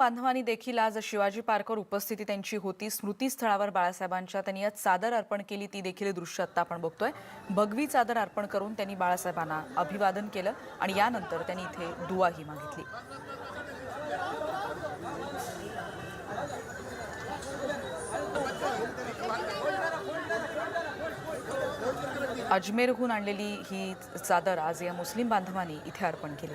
बांधवांनी देखील आज शिवाजी पार्कवर उपस्थिती त्यांची होती. स्मृतीस्थळावर बाळासाहेबांच्या त्यांनी आज चादर अर्पण केली. ती देखील दृश्य आत्ता आपण बघतोय. भगवी चादर अर्पण करून त्यांनी बाळासाहेबांना अभिवादन केलं आणि यानंतर त्यांनी इथे दुवाही मागितली. अजमेरहून आणलेली ही चादर आज या मुस्लिम बांधवांनी इथे अर्पण केली.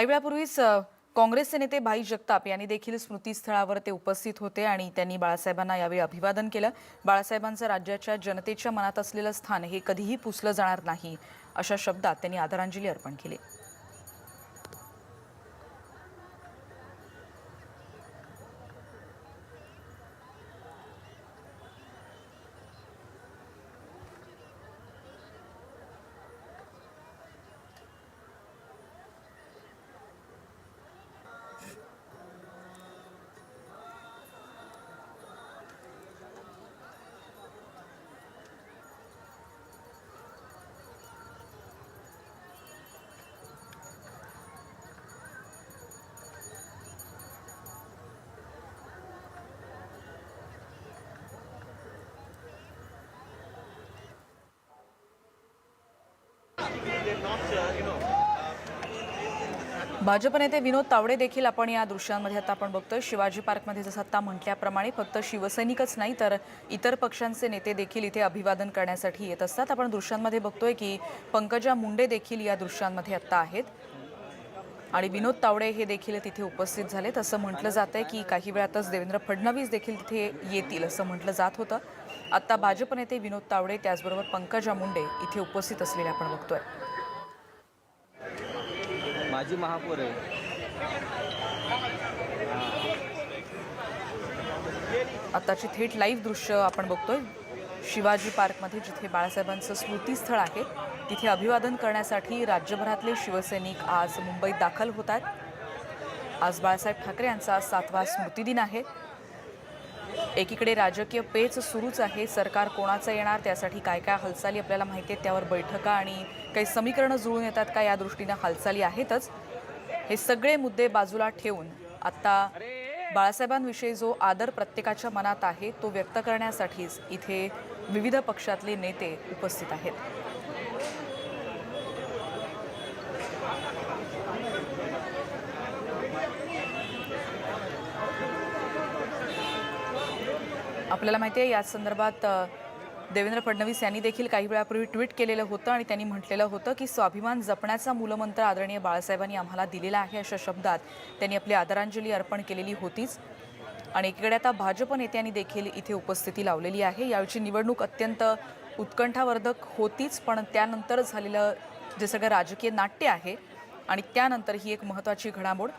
काही वेळापूर्वीच काँग्रेसचे नेते भाई जगताप यांनी देखील स्मृतीस्थळावर ते उपस्थित होते आणि त्यांनी बाळासाहेबांना यावेळी अभिवादन केलं. बाळासाहेबांचं राज्याच्या जनतेच्या मनात असलेलं स्थान हे कधीही पुसलं जाणार नाही अशा शब्दात त्यांनी आदरांजली अर्पण केली. भाजप नेते विनोद तावडे देखील आपण या दृश्यांमध्ये आता आपण बघतोय. शिवाजी पार्कमध्ये जसं आता म्हटल्याप्रमाणे फक्त शिवसैनिकच नाही तर इतर पक्षांचे नेते देखील इथे अभिवादन करण्यासाठी येत असतात. आपण दृश्यांमध्ये बघतोय की पंकजा मुंडे देखील या दृश्यांमध्ये आत्ता आहेत. आणि विनोद तावडे हे देखील तिथे उपस्थित झालेत. असं म्हटलं जात आहे की काही वेळातच देवेंद्र फडणवीस देखील तिथे येतील असं म्हटलं जात होतं. आत्ता भाजप नेते विनोद तावडे त्याचबरोबर पंकजा मुंडे इथे उपस्थित असलेले आपण बघतोय. माजी महापौर आहे. आताची थेट लाईव्ह दृश्य आपण बघतोय. शिवाजी पार्कमध्ये जिथे बाळासाहेबांचं स्मृतीस्थळ आहे तिथे अभिवादन करण्यासाठी राज्यभरातले शिवसैनिक आज मुंबईत दाखल होत आहेत. आज बाळासाहेब ठाकरे यांचा सातवा स्मृतिदिन आहे. एकीकडे राजकीय पेच सुरूच आहे. सरकार कोणाचं येणार? त्यासाठी काय काय हालचाली आपल्याला माहिती आहेत. त्यावर बैठका आणि काही समीकरणं जुळून येतात का या दृष्टीनं हालचाली आहेतच. हे सगळे मुद्दे बाजूला ठेवून आत्ता बाळासाहेबांविषयी जो आदर प्रत्येकाच्या मनात आहे तो व्यक्त करण्यासाठीच इथे विविध पक्षातले नेते उपस्थित आहेत. आपल्याला माहिती आहे याच संदर्भात देवेंद्र फडणवीस यांनी देखील काही वेळापूर्वी ट्विट केलेलं होतं आणि त्यांनी म्हटलेलं होतं की स्वाभिमान जपण्याचा मूलमंत्र आदरणीय बाळासाहेबांनी आम्हाला दिलेला आहे अशा शब्दात त्यांनी आपली आदरांजली अर्पण केलेली होतीच. आणि एकीकडे आता भाजप नेत्यांनी देखील इथे उपस्थिती लावलेली आहे. यावेळची निवडणूक अत्यंत उत्कंठावर्धक होतीच पण त्यानंतर झालेलं जे सगळं राजकीय नाट्य आहे आणि त्यानंतर ही एक महत्त्वाची घडामोड.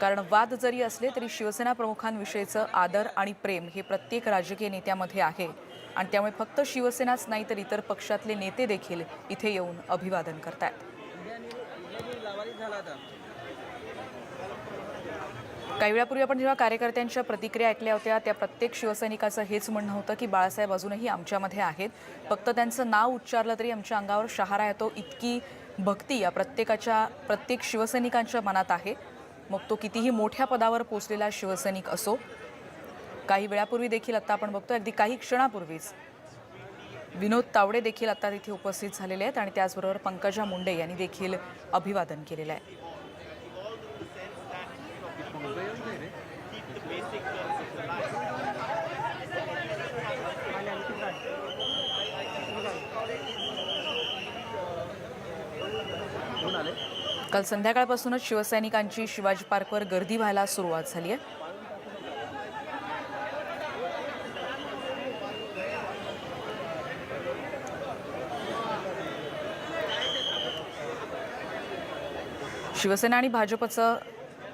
कारण वाद जरी असले तरी शिवसेना प्रमुखांविषयीचं आदर आणि प्रेम हे प्रत्येक राजकीय नेत्यामध्ये आहे. आणि त्यामुळे फक्त शिवसेनाच नाही तर इतर पक्षातले नेते देखील इथे येऊन अभिवादन करतायत. काही वेळापूर्वी आपण जेव्हा कार्यकर्त्यांच्या प्रतिक्रिया ऐकल्या होत्या त्या प्रत्येक शिवसैनिकाचं हेच म्हणणं होतं की बाळासाहेब अजूनही आमच्यामध्ये आहेत. फक्त त्यांचं नाव उच्चारलं तरी आमच्या अंगावर शहारा येतो. इतकी भक्ती या प्रत्येकाच्या प्रत्येक शिवसैनिकांच्या मनात आहे. मग तो कितीही मोठ्या पदावर पोचलेला शिवसैनिक असो काही वेळापूर्वी देखील आता आपण बघतो अगदी काही क्षणापूर्वीच विनोद तावडे देखील आता तिथे उपस्थित झालेले आहेत आणि त्याचबरोबर पंकजा मुंडे यांनी देखील अभिवादन केलेलं आहे. आले? काल संध्याकाळपासूनच शिवसैनिकांची शिवाजी पार्कवर गर्दी व्हायला सुरुवात झाली आहे. शिवसेना आणि भाजपचं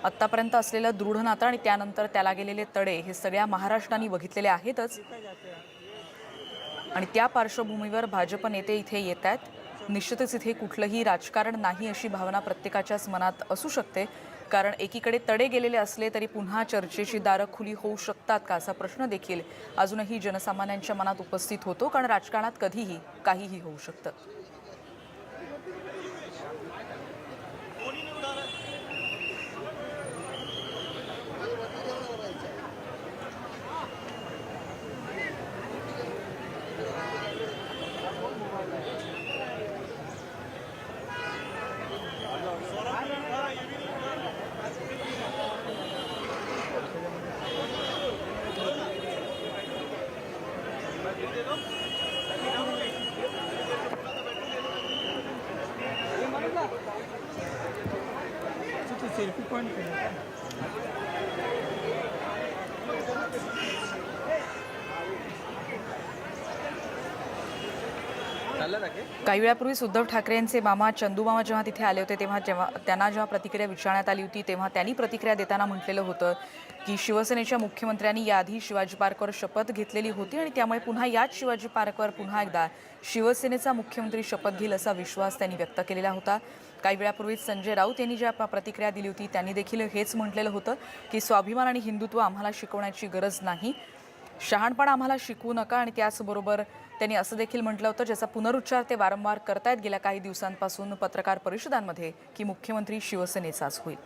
आत्तापर्यंत असलेलं दृढ नातं आणि त्यानंतर त्याला गेलेले तडे हे सगळ्या महाराष्ट्राने बघितलेले आहेतच. आणि त्या पार्श्वभूमीवर भाजप नेते इथे येत आहेत. निश्चितच इथे कुठलंही राजकारण नाही अशी भावना प्रत्येकाच्याच मनात असू शकते. कारण एकीकडे तडे गेलेले असले तरी पुन्हा चर्चेची दारं खुली होऊ शकतात का असा प्रश्न देखील अजूनही जनसामान्यांच्या मनात उपस्थित होतो. कारण राजकारणात कधीही काहीही होऊ शकतं. सेल्फी पॉईंट काही वेळापूर्वीच उद्धव ठाकरे यांचे मामा चंदूमामा जेव्हा तिथे आले होते तेव्हा जेव्हा त्यांना जेव्हा प्रतिक्रिया विचारण्यात आली होती तेव्हा त्यांनी प्रतिक्रिया देताना म्हटलेलं होतं की शिवसेनेच्या मुख्यमंत्र्यांनी याआधी शिवाजी पार्कवर शपथ घेतलेली होती आणि त्यामुळे पुन्हा याच शिवाजी पार्कवर पुन्हा एकदा शिवसेनेचा मुख्यमंत्री शपथ घेईल असा विश्वास त्यांनी व्यक्त केलेला होता. काही वेळापूर्वीच संजय राऊत यांनी ज्या प्रतिक्रिया दिली होती त्यांनी देखील हेच म्हटलेलं होतं की स्वाभिमान आणि हिंदुत्व आम्हाला शिकवण्याची गरज नाही. शहाणपण आम्हाला शिकवू नका आणि त्याचबरोबर त्यांनी असं देखील म्हटलं होतं ज्याचा पुनरुच्चार ते वारंवार करतायत गेल्या काही दिवसांपासून पत्रकार परिषदांमध्ये की मुख्यमंत्री शिवसेनेचाच होईल.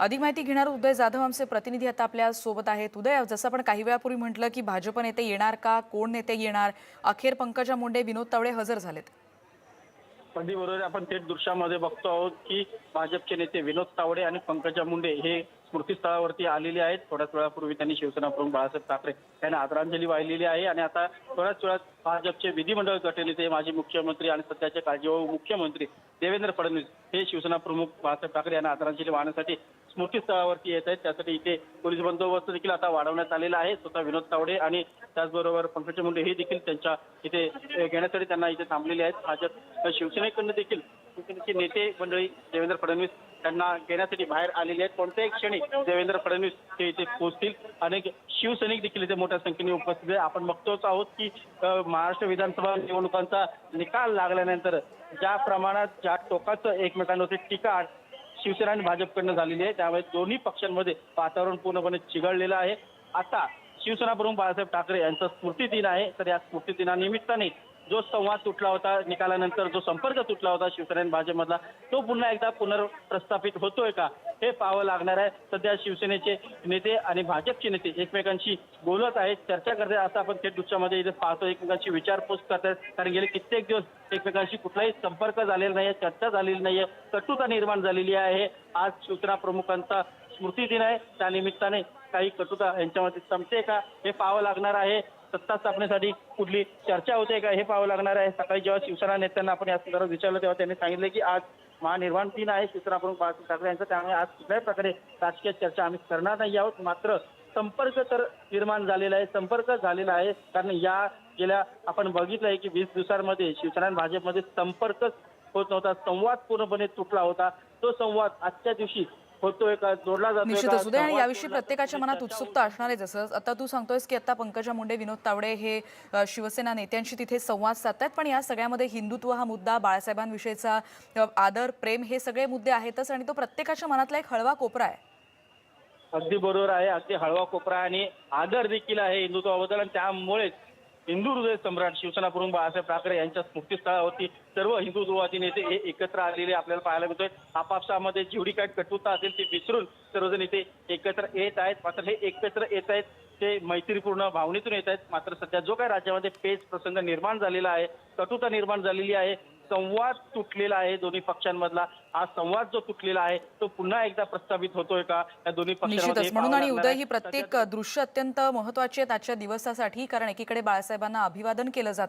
अधिक माहिती घेणार उदय जाधव आमचे प्रतिनिधी आता आपल्यासोबत आहेत. उदय जसं आपण काही वेळापूर्वी म्हटलं की भाजप नेते येणार का? कोण नेते येणार? अखेर पंकजा मुंडे विनोद तावडे हजर झालेत. अगदी बरोबर आपण थेट दृश्यामध्ये बघतो आहोत की भाजपचे नेते विनोद तावडे आणि पंकजा मुंडे हे स्मृतीस्थळावरती आलेले आहेत. थोड्याच वेळापूर्वी त्यांनी शिवसेना प्रमुख बाळासाहेब ठाकरे यांना आदरांजली वाहिलेली आहे. आणि आता थोड्याच वेळात भाजपचे विधिमंडळ गटनेते माजी मुख्यमंत्री आणि सध्याचे काळजीवाहू मुख्यमंत्री देवेंद्र फडणवीस हे शिवसेना प्रमुख बाळासाहेब ठाकरे यांना आदरांजली वाहण्यासाठी स्मृतीस्थळावरती येत आहेत. त्यासाठी इथे पोलीस बंदोबस्त देखील आता वाढवण्यात आलेला आहे. स्वतः विनोद तावडे आणि त्याचबरोबर पंकजा मुंडे हे देखील त्यांच्या इथे घेण्यासाठी त्यांना इथे थांबलेले आहेत. भाजप शिवसेनेकडनं देखील शिवसेनेचे नेते मंडळी देवेंद्र फडणवीस त्यांना घेण्यासाठी बाहेर आलेले आहेत. कोणत्याही क्षणी देवेंद्र फडणवीस ते इथे पोहोचतील अनेक शिवसैनिक देखील इथे मोठ्या संख्येने उपस्थित आहे आपण बघतोच आहोत की महाराष्ट्र विधानसभा निवडणुकांचा निकाल लागल्यानंतर ज्या प्रमाणात ज्या टोकाचं एकमेकांवरती टीका शिवसेना आणि भाजपकडनं झालेली आहे त्यामुळे दोन्ही पक्षांमध्ये वातावरण पूर्णपणे चिघळलेलं आहे. आता शिवसेना प्रमुख बाळासाहेब ठाकरे यांचा स्मृती दिन आहे. तर या स्मृती दिनानिमित्ताने जो संवाद तुटला होता निकालानंतर जो संपर्क तुटला होता शिवसेना आणि भाजपमधला तो पुन्हा एकदा पुनर्प्रस्थापित होतोय का? हे पाहावं लागणार आहे. सध्या शिवसेनेचे नेते आणि भाजपचे नेते एकमेकांशी बोलत आहेत चर्चा करत आहेत. असं आपण थेट दृश्यामध्ये इथे पाहतो एकमेकांशी विचारपूस करतात कारण गेले कित्येक दिवस एकमेकांशी कुठलाही संपर्क झालेला नाहीये चर्चा झालेली नाहीये कटुता निर्माण झालेली आहे. आज शिवसेना प्रमुखांचा स्मृती दिन आहे त्यानिमित्ताने काही कटुता यांच्यामध्ये संपते का? हे पाहावं लागणार आहे. सत्ता स्थापनेसाठी कुठली चर्चा होते का हे पाहावं लागणार आहे. सकाळी जेव्हा शिवसेना नेत्यांना आपण या संदर्भात विचारलं तेव्हा त्यांनी सांगितलं की आज महानिर्माण दिन आहे. शिवसेना प्रमुख बाळासाहेब ठाकरे यांचा त्यामुळे आज कुठल्याही प्रकारे राजकीय चर्चा आम्ही करणार नाही आहोत. मात्र संपर्क तर निर्माण झालेला आहे संपर्क झालेला आहे. कारण या गेल्या आपण बघितलंय की वीस दिवसांमध्ये शिवसेना आणि भाजपमध्ये संपर्कच होत नव्हता. संवाद पूर्णपणे तुटला होता. तो संवाद आजच्या दिवशी होतोय का? जोडला जातोय का? निश्चितच उदय आणि याविषयी प्रत्येकाच्या मनात उत्सुकता असणार आहे जसं आता तू सांगतोयस की आता पंकजा मुंडे विनोद तावडे हे शिवसेना नेत्यांशी तिथे संवाद साधतायत. पण या सगळ्यामध्ये हिंदुत्व हा मुद्दा बाळासाहेबांविषयीचा आदर प्रेम हे सगळे मुद्दे आहेतच. आणि तो प्रत्येकाच्या मनातला एक हळवा कोपरा आहे. अगदी बरोबर आहे. अगदी हळवा कोपरा आणि आदर देखील आहे हिंदुत्वाबद्दल. आणि त्यामुळेच हिंदू हृदय सम्राट शिवसेना प्रमुख बाळासाहेब ठाकरे यांच्या स्मृतीस्थळावरती सर्व हिंदुत्ववादी नेते हे एकत्र आलेले आपल्याला पाहायला मिळतोय. आपापसामध्ये जेवढी काय कटुता असेल ती विसरून सर्वजण इथे एकत्र येत आहेत. मात्र हे एकत्र येत आहेत ते मैत्रीपूर्ण भावनेतून येत आहेत. मात्र सध्या जो काय राज्यामध्ये पेच प्रसंग निर्माण झालेला आहे कटुता निर्माण झालेली आहे संवाद तुटलेला आहे दोन्ही पक्षांमधला. हा संवाद जो तुटलेला आहे तो पुन्हा एकदा प्रस्थापित होतोय का? या दोन्ही पक्षांमध्ये निश्चितच. म्हणून आणि उदय. ही प्रत्येक दृश्य अत्यंत महत्वाची आहेत आजच्या दिवसासाठी कारण एकीकडे बाळासाहेबांना अभिवादन केलं जात.